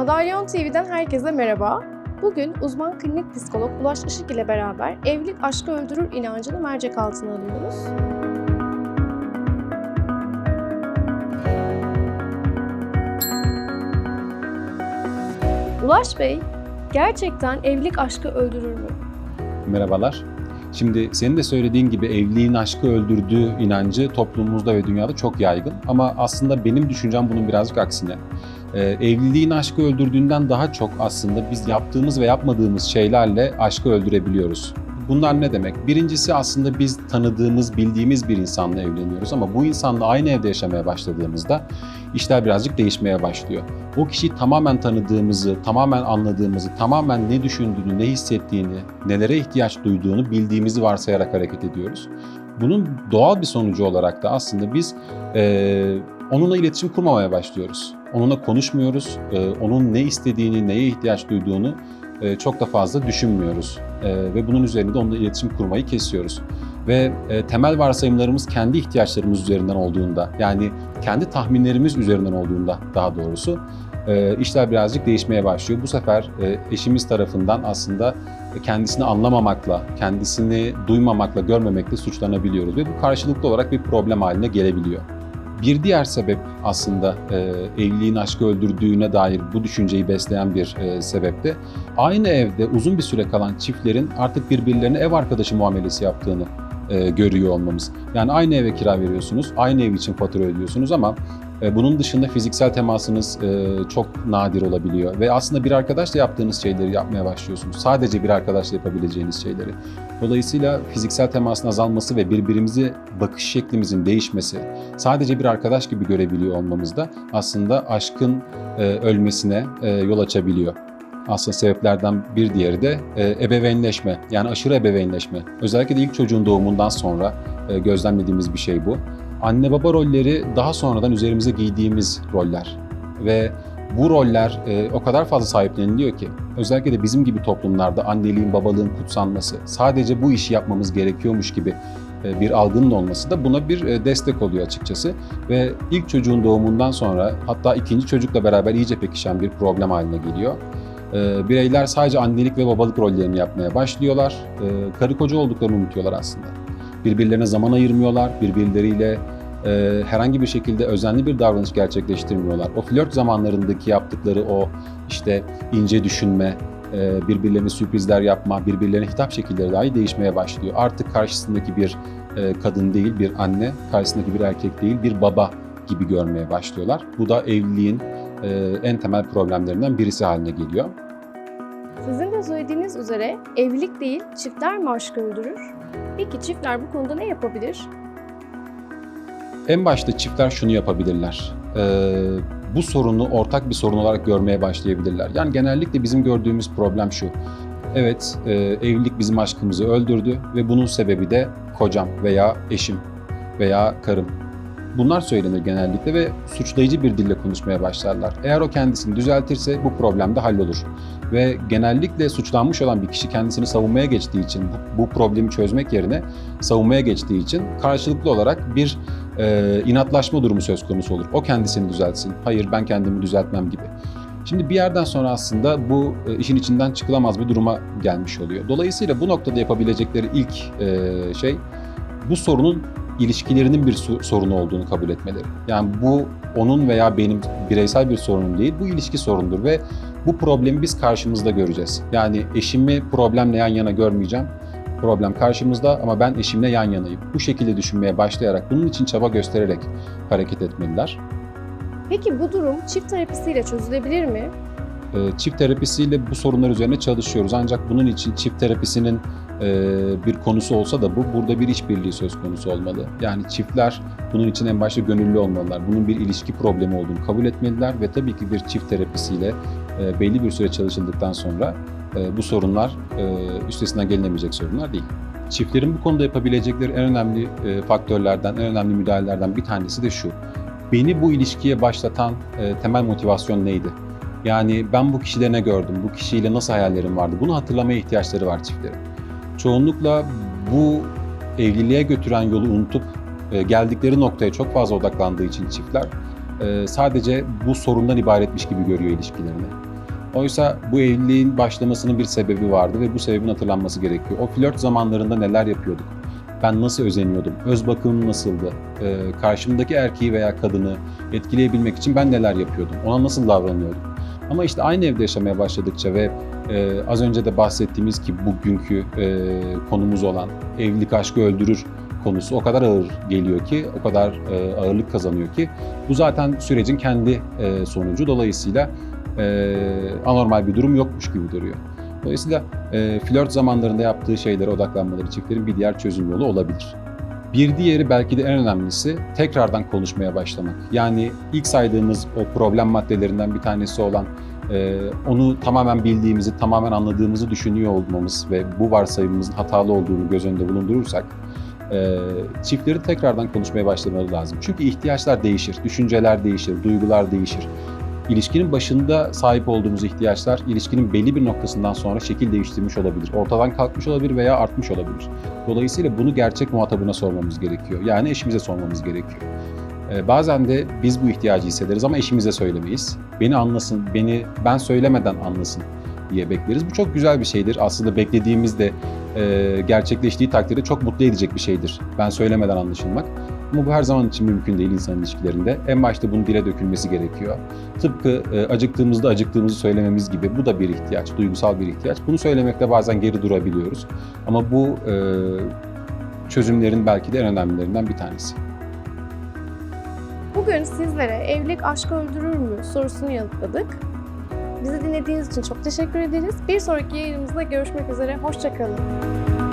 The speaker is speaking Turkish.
Madalyon TV'den herkese merhaba. Bugün uzman klinik psikolog Ulaş Işık ile beraber evlilik aşkı öldürür inancını mercek altına alıyoruz. Ulaş Bey, gerçekten evlilik aşkı öldürür mü? Merhabalar. Şimdi senin de söylediğin gibi evliliğin aşkı öldürdüğü inancı toplumumuzda ve dünyada çok yaygın. Ama aslında benim düşüncem bunun birazcık aksine. Ee, evliliğin aşkı öldürdüğünden daha çok aslında biz yaptığımız ve yapmadığımız şeylerle aşkı öldürebiliyoruz. Bunlar ne demek? Birincisi aslında biz tanıdığımız, bildiğimiz bir insanla evleniyoruz ama bu insanla aynı evde yaşamaya başladığımızda işler birazcık değişmeye başlıyor. O kişiyi tamamen tanıdığımızı, tamamen anladığımızı, tamamen ne düşündüğünü, ne hissettiğini, nelere ihtiyaç duyduğunu bildiğimizi varsayarak hareket ediyoruz. Bunun doğal bir sonucu olarak da aslında biz eee, onunla iletişim kurmamaya başlıyoruz. Onunla konuşmuyoruz, eee, onun ne istediğini, neye ihtiyaç duyduğunu eee, çok da fazla düşünmüyoruz. Eee, ve bunun üzerinde onunla iletişim kurmayı kesiyoruz. Ve e, temel varsayımlarımız kendi ihtiyaçlarımız üzerinden olduğunda, yani kendi tahminlerimiz üzerinden olduğunda daha doğrusu e, işler birazcık değişmeye başlıyor. Bu sefer e, eşimiz tarafından aslında kendisini anlamamakla, kendisini duymamakla, görmemekle suçlanabiliyoruz ve bu karşılıklı olarak bir problem haline gelebiliyor. Bir diğer sebep aslında e, evliliğin aşkı öldürdüğüne dair bu düşünceyi besleyen bir e, sebep de aynı evde uzun bir süre kalan çiftlerin artık birbirlerine ev arkadaşı muamelesi yaptığını e, görüyor olmamız. Yani aynı eve kira veriyorsunuz, aynı ev için fatura ödüyorsunuz ama bunun dışında fiziksel temasınız e, çok nadir olabiliyor ve aslında bir arkadaşla yaptığınız şeyleri yapmaya başlıyorsunuz. Sadece bir arkadaşla yapabileceğiniz şeyleri. Dolayısıyla fiziksel temasın azalması ve birbirimize bakış şeklimizin değişmesi, sadece bir arkadaş gibi görebiliyor olmamız da aslında aşkın e, ölmesine e, yol açabiliyor. Aslında sebeplerden bir diğeri de e, ebeveynleşme, yani aşırı ebeveynleşme. Özellikle de ilk çocuğun doğumundan sonra e, gözlemlediğimiz bir şey bu. Anne baba rolleri daha sonradan üzerimize giydiğimiz roller ve bu roller e, o kadar fazla sahipleniliyor ki özellikle de bizim gibi toplumlarda anneliğin babalığın kutsanması, sadece bu işi yapmamız gerekiyormuş gibi e, bir algının olması da buna bir e, destek oluyor açıkçası. Ve ilk çocuğun doğumundan sonra hatta ikinci çocukla beraber iyice pekişen bir problem haline geliyor. E, Bireyler sadece annelik ve babalık rollerini yapmaya başlıyorlar. E, Karı koca olduklarını unutuyorlar aslında. Birbirlerine zaman ayırmıyorlar, birbirleriyle e, herhangi bir şekilde özenli bir davranış gerçekleştirmiyorlar. O flört zamanlarındaki yaptıkları o işte ince düşünme, e, birbirlerine sürprizler yapma, birbirlerine hitap şekilleri dahi değişmeye başlıyor. Artık karşısındaki bir e, kadın değil, bir anne, karşısındaki bir erkek değil, bir baba gibi görmeye başlıyorlar. Bu da evliliğin e, en temel problemlerinden birisi haline geliyor. Sizin de söylediğiniz üzere evlilik değil, çiftler mi aşkı öldürür? Peki çiftler bu konuda ne yapabilir? En başta çiftler şunu yapabilirler. Ee, bu sorunu ortak bir sorun olarak görmeye başlayabilirler. Yani genellikle bizim gördüğümüz problem şu. Evet, e, evlilik bizim aşkımızı öldürdü ve bunun sebebi de kocam veya eşim veya karım. Bunlar söylenir genellikle ve suçlayıcı bir dille konuşmaya başlarlar. Eğer o kendisini düzeltirse bu problem de hallolur. Ve genellikle suçlanmış olan bir kişi kendisini savunmaya geçtiği için, bu, problemi çözmek yerine savunmaya geçtiği için karşılıklı olarak bir e, inatlaşma durumu söz konusu olur. O kendisini düzeltsin, hayır ben kendimi düzeltmem gibi. Şimdi bir yerden sonra aslında bu e, işin içinden çıkılamaz bir duruma gelmiş oluyor. Dolayısıyla bu noktada yapabilecekleri ilk e, şey bu sorunun ilişkilerinin bir sorunu olduğunu kabul etmeleri. Yani bu onun veya benim bireysel bir sorunum değil, bu ilişki sorundur ve bu problemi biz karşımızda göreceğiz. Yani eşimi problemle yan yana görmeyeceğim. Problem karşımızda ama ben eşimle yan yanayım. Bu şekilde düşünmeye başlayarak, bunun için çaba göstererek hareket etmeliler. Peki bu durum çift terapisiyle çözülebilir mi? E, Çift terapisiyle bu sorunlar üzerine çalışıyoruz. Ancak bunun için çift terapisinin e, bir konusu olsa da bu burada bir işbirliği söz konusu olmalı. Yani çiftler bunun için en başta gönüllü olmalılar. Bunun bir ilişki problemi olduğunu kabul etmeliler ve tabii ki bir çift terapisiyle e, belli bir süre çalışıldıktan sonra e, bu sorunlar üstesinden gelinemeyecek sorunlar değil. Çiftlerin bu konuda yapabilecekleri en önemli faktörlerden, en önemli müdahalelerden bir tanesi de şu. Beni bu ilişkiye başlatan temel motivasyon neydi? Yani ben bu kişide ne gördüm, bu kişiyle nasıl hayallerim vardı? Bunu hatırlamaya ihtiyaçları var çiftlerin. Çoğunlukla bu evliliğe götüren yolu unutup e, geldikleri noktaya çok fazla odaklandığı için çiftler e, sadece bu sorundan ibaretmiş gibi görüyor ilişkilerini. Oysa bu evliliğin başlamasının bir sebebi vardı ve bu sebebin hatırlanması gerekiyor. O flört zamanlarında neler yapıyorduk? Ben nasıl özeniyordum? Öz bakımım nasıldı? Ee, karşımdaki erkeği veya kadını etkileyebilmek için ben neler yapıyordum? Ona nasıl davranıyordum? Ama işte aynı evde yaşamaya başladıkça ve e, az önce de bahsettiğimiz ki bugünkü e, konumuz olan evlilik aşkı öldürür konusu o kadar ağır geliyor ki, o kadar e, ağırlık kazanıyor ki bu zaten sürecin kendi e, sonucu. Dolayısıyla e, anormal bir durum yokmuş gibi duruyor. Dolayısıyla e, flört zamanlarında yaptığı şeylere odaklanmaları çiftlerin bir diğer çözüm yolu olabilir. Bir diğeri belki de en önemlisi tekrardan konuşmaya başlamak. Yani ilk saydığımız o problem maddelerinden bir tanesi olan e, onu tamamen bildiğimizi, tamamen anladığımızı düşünüyor olmamız ve bu varsayımımızın hatalı olduğunu göz önünde bulundurursak e, çiftleri tekrardan konuşmaya başlamaları lazım. Çünkü ihtiyaçlar değişir, düşünceler değişir, duygular değişir. İlişkinin başında sahip olduğumuz ihtiyaçlar ilişkinin belli bir noktasından sonra şekil değiştirmiş olabilir. Ortadan kalkmış olabilir veya artmış olabilir. Dolayısıyla bunu gerçek muhatabına sormamız gerekiyor. Yani eşimize sormamız gerekiyor. Ee, bazen de biz bu ihtiyacı hissederiz ama eşimize söylemeyiz. Beni anlasın, beni ben söylemeden anlasın diye bekleriz. Bu çok güzel bir şeydir. Aslında beklediğimizde e, gerçekleştiği takdirde çok mutlu edecek bir şeydir. Ben söylemeden anlaşılmak. Ama bu her zaman için mümkün değil insan ilişkilerinde. En başta bunun dile dökülmesi gerekiyor. Tıpkı e, acıktığımızda acıktığımızı söylememiz gibi bu da bir ihtiyaç, duygusal bir ihtiyaç. Bunu söylemekte bazen geri durabiliyoruz. Ama bu e, çözümlerin belki de en önemlilerinden bir tanesi. Bugün sizlere evlilik aşkı öldürür mü sorusunu yanıtladık. Bizi dinlediğiniz için çok teşekkür ederiz. Bir sonraki yayınımızda görüşmek üzere. Hoşçakalın.